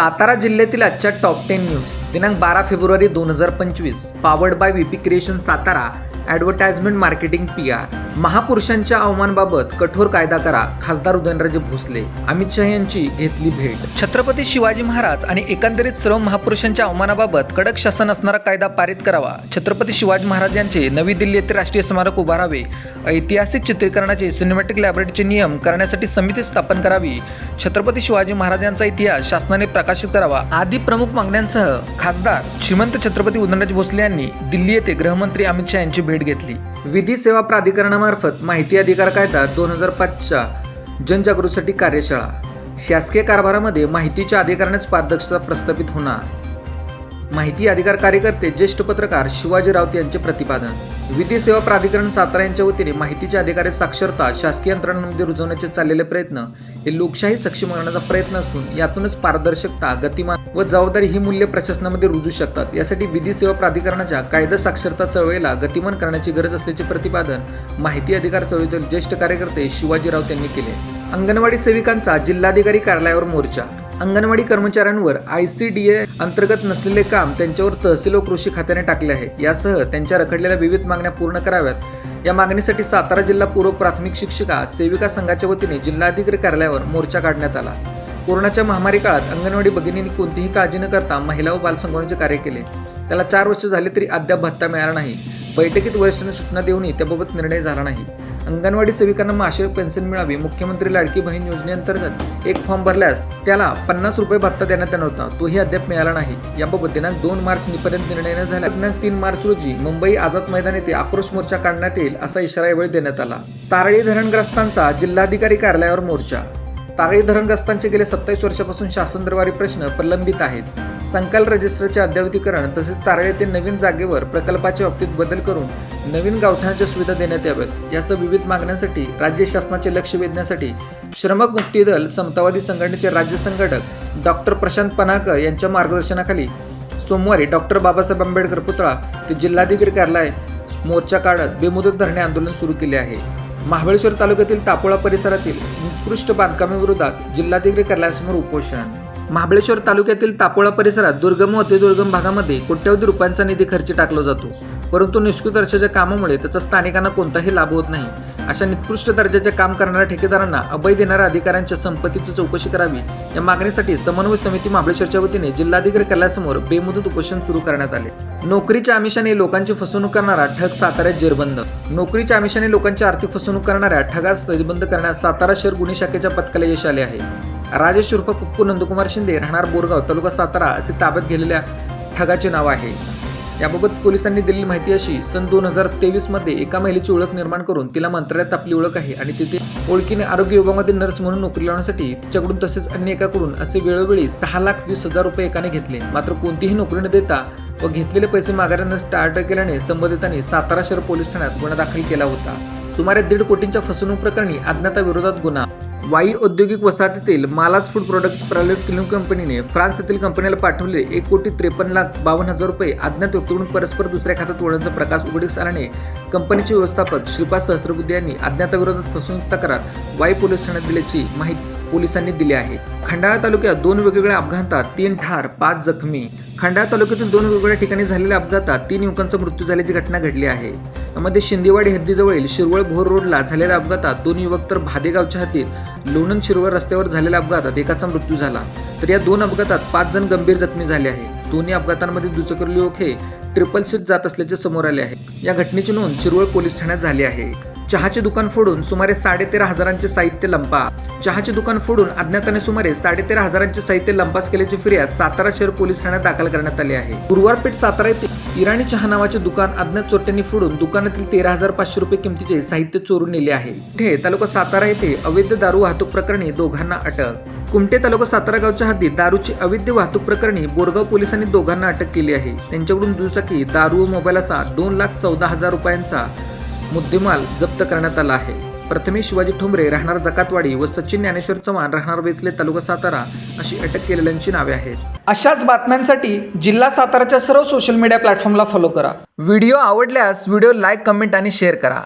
सातारा जिल्ह्यातील आजच्या top ten news दिनांक बारा फेब्रुवारी दोन हजार पंचवीस. Powered by V P creation Satara advertisement marketing P R महापुरुषांच्या अवमानाबाबत कठोर कायदा करा खासदार उदयनराजे भोसले. अमित शहा यांची घेतली भेट. छत्रपती शिवाजी महाराज आणि एकंदरीत सर्व महापुरुषांच्या अवमानाबाबत कडक शासन असणारा कायदा पारित करावा. छत्रपती शिवाजी महाराज यांचे नवी दिल्ली येथे राष्ट्रीय स्मारक उभारावे ऐतिहासिक चित्रीकरणाचे सिनेमॅटिक लॅबोरेटरीचे नियम करण्यासाठी समिती स्थापन करावी. छत्रपती शिवाजी महाराजांचा इतिहास शासनाने प्रकाशित करावा. आदी प्रमुख मागण्यांसह खासदार श्रीमंत छत्रपती उदयनराजे भोसले यांनी दिल्ली येथे गृहमंत्री अमित शहा यांची भेट घेतली. विधी सेवा प्राधिकरणामार्फत माहिती अधिकार कायदा दोन हजार पाचच्या जनजागृतीसाठी कार्यशाळा. शासकीय कारभारामध्ये माहितीच्या अधिकारानेच पारदर्शकता प्रस्थापित होणार. माहिती अधिकार कार्यकर्ते ज्येष्ठ पत्रकार शिवाजी राऊत यांचे प्रतिपादन. विधी सेवा प्राधिकरण सातारा यांच्या वतीने माहितीच्या अधिकारी साक्षरता शासकीय यंत्रणांमध्ये रुजवण्याचे चाललेले प्रयत्न हे लोकशाही सक्षम करण्याचा प्रयत्न असून यातूनच पारदर्शकता गतिमान व जबाबदारी ही मूल्य प्रशासनामध्ये रुजू शकतात. यासाठी विधी सेवा प्राधिकरणाच्या कायदा साक्षरता चळवळीला गतिमान करण्याची गरज असल्याचे प्रतिपादन माहिती अधिकार चळवळीतील ज्येष्ठ कार्यकर्ते शिवाजी राऊत यांनी केले. अंगणवाडी सेविकांचा जिल्हाधिकारी कार्यालयावर मोर्चा. अंगणवाडी कर्मचाऱ्यांवर आय सी डी ए अंतर्गत नसलेले काम त्यांच्यावर तहसील व कृषी खात्याने टाकले आहे. यासह त्यांच्या रखडलेल्या विविध मागण्या पूर्ण कराव्यात. या मागणीसाठी सातारा जिल्हा पूर्व प्राथमिक शिक्षिका सेविका संघाच्या वतीने जिल्हाधिकारी कार्यालयावर मोर्चा काढण्यात आला. कोरोनाच्या महामारी काळात अंगणवाडी भगिनींनी कोणतीही काळजी न करता महिला व बालसंगोपनाचे कार्य केले. त्याला चार वर्ष झाले तरी अद्याप भत्ता मिळाला नाही. बैठकीत वरिष्ठांनी सूचना देऊनही त्याबाबत निर्णय झाला नाही. अंगणवाडी सेविकांना मासिक पेन्शन मिळावी मुख्यमंत्री लाडकी बहीण योजनेअंतर्गत एक फॉर्म भरल्यास त्याला पन्नास रुपये भत्ता देण्यात येणार होता. तोही अद्याप मिळाला नाही. याबाबत दिनांक दोन मार्च निपर्यंत निर्णय न झाला दिनांक तीन मार्च रोजी मुंबई आझाद मैदान येथे आक्रोश मोर्चा काढण्यात येईल असा इशारा यावेळी देण्यात आला. तारळी धरणग्रस्तांचा जिल्हाधिकारी कार्यालयावर मोर्चा तारळी धरणग्रस्तांचे गेले सत्तावीस वर्षापासून शासन दरबारी प्रश्न प्रलंबित आहेत. संकाल रजिस्टरचे अद्ययावतीकरण तसेच तारळे येथे नवीन जागेवर प्रकल्पाच्या बाबतीत बदल करून नवीन गावठाणाच्या सुविधा देण्यात याव्यात. यासह विविध मागण्यांसाठी राज्य शासनाचे लक्ष वेधण्यासाठी श्रमक मुक्ती दल समतावादी संघटनेचे राज्य संघटक डॉक्टर प्रशांत पनाकर यांच्या मार्गदर्शनाखाली सोमवारी डॉक्टर बाबासाहेब आंबेडकर पुतळा ते जिल्हाधिकारी कार्यालय मोर्चा काढत बेमुदत धरणे आंदोलन सुरू केले आहे. महाबळेश्वर तालुक्यातील तापोळा परिसरातील उत्कृष्ट बांधकामाविरोधात जिल्हाधिकारी कार्यालयासमोर उपोषण. महाबळेश्वर तालुक्यातील तापोळा परिसरात दुर्गम व अतिदुर्गम भागामध्ये कोट्यवधी रुपयांचा निधी खर्ची टाकला जातो. परंतु निष्कृतर्शाच्या कामामुळे त्याचा स्थानिकांना कोणताही लाभ होत नाही. अशा निकृष्ट दर्जाचे काम करणाऱ्या ठेकेदारांना अभय देणाऱ्या अधिकाऱ्यांच्या संपत्तीची चौकशी करावी या मागणीसाठी समन्वय समिती महाबळेश्वरच्या वतीने जिल्हाधिकारी कार्यालयासमोर बेमुदत उपोषण सुरू करण्यात आले. नोकरीच्या आमिषाने लोकांची फसवणूक करणारा ठग साताऱ्यात जेरबंद. नोकरीच्या आमिषाने लोकांची आर्थिक फसवणूक करणाऱ्या ठगास जेरबंद करण्यास सातारा शहर गुन्हे शाखेच्या पथकाला यश आले आहे. राजेश उर्फ पप्पू नंदकुमार शिंदे राहणार बोरगाव तालुका सातारा असे ताब्यात गेलेल्या ठगाचे नाव आहे. याबाबत पोलिसांनी दिलेली माहिती अशी सन दोन हजार तेवीसमध्ये एका महिलेची ओळख निर्माण करून तिला मंत्रालयात आपली ओळख आहे आणि तिथे ओळखीने आरोग्य विभागामध्ये नर्स म्हणून नोकरी लावण्यासाठी तिच्याकडून तसेच अन्य एकाकडून असे वेळोवेळी सहा लाख वीस हजार रुपये एकाने घेतले. मात्र कोणतीही नोकरी न देता व घेतलेले पैसे माघाऱ्यानं टाळटळ केल्याने संबंधितांनी सातारा शहर पोलीस ठाण्यात गुन्हा दाखल केला होता. सुमारे दीड कोटींच्या फसवणूक प्रकरणी अज्ञाताविरोधात गुन्हा वाई औद्योगिक वसाहतीतील Malas food product private film कंपनीने फ्रान्स येथील कंपनीला पाठवले एक कोटी त्रेपन्न लाख बावन्न हजार रुपये अज्ञात व्यक्तीकडून परस्पर दुसऱ्या खात्यात वळण्याचा प्रकाश उघडीस आल्याने कंपनीचे व्यवस्थापक श्रीपाद सहस्त्रबुद्धे यांनी अज्ञाताविरोधात फसवणूक तक्रार वाई पोलीस ठाण्यात दिल्याची माहिती पोलिसांनी दिले आहे. खंडाळा तालुक्यात दोन वेगवेगळ्या अपघातात तीन ठार पाच जखमी. खंडाळा तालुक्यातील दोन वेगवेगळ्या ठिकाणी झालेल्या अपघातात तीन युवकांचा मृत्यू झाल्याची घटना घडली आहे. यामध्ये शिंदेवाडी हद्दीजवळील शिरवळ भोर रोडला झालेल्या अपघातात दोन युवक तर भादेगावच्या हद्दीत लोणंद शिरवळ रस्त्यावर झालेल्या अपघातात एकाचा मृत्यू झाला. तर या दोन अपघातात पाच जण गंभीर जखमी झाले आहेत दोन्ही अपघातांमध्ये दुचाकी युवक हे ट्रिपल सीट जात असल्याचे समोर आले आहे. या घटनेची नोंद शिरवळ पोलीस ठाण्यात झाली आहे. चहाचे दुकान फोडून सुमारे साडेतेरा हजारांचे साहित्य लंपा. चहाचे दुकान फोडून अज्ञाताने सुमारे साडेतेरा हजारांचे साहित्य लंपास केल्याची फिर्याद सातारा शहर पोलीस ठाण्यात दाखल करण्यात आली आहे. गुरुवारपेठ सातारा येथे इराणी चहा नावाचे दुकान अज्ञात चोरट्यांनी फोडून दुकानातील तेरा हजार पाचशे रुपये किमतीचे साहित्य चोरून नेले आहे. इथे तालुका सातारा येथे अवैध दारू वाहतूक प्रकरणी दोघांना अटक. कुमटे तालुका सातारा गावच्या हद्दीत दारूची अवैध वाहतूक प्रकरणी बोरगाव पोलिसांनी दोघांना अटक केली आहे. त्यांच्याकडून दुचाकी दारू व मोबाईल असा दोन लाख चौदा हजार रुपयांचा मुद्देमाल जप्त करण्यात आला आहे. प्रथमेश शिवाजी ठोंबरे राहणार जकातवाडी व सचिन ज्ञानेश्वर चव्हाण राहणार वेचले तालुका सातारा अशी अटक केलेल्यांची नावे आहेत. अशाच बातम्यांसाठी जिल्हा साताराच्या सर्व सोशल मीडिया प्लॅटफॉर्मला फॉलो करा. व्हिडिओ आवडल्यास व्हिडिओ लाईक कमेंट आणि शेअर करा.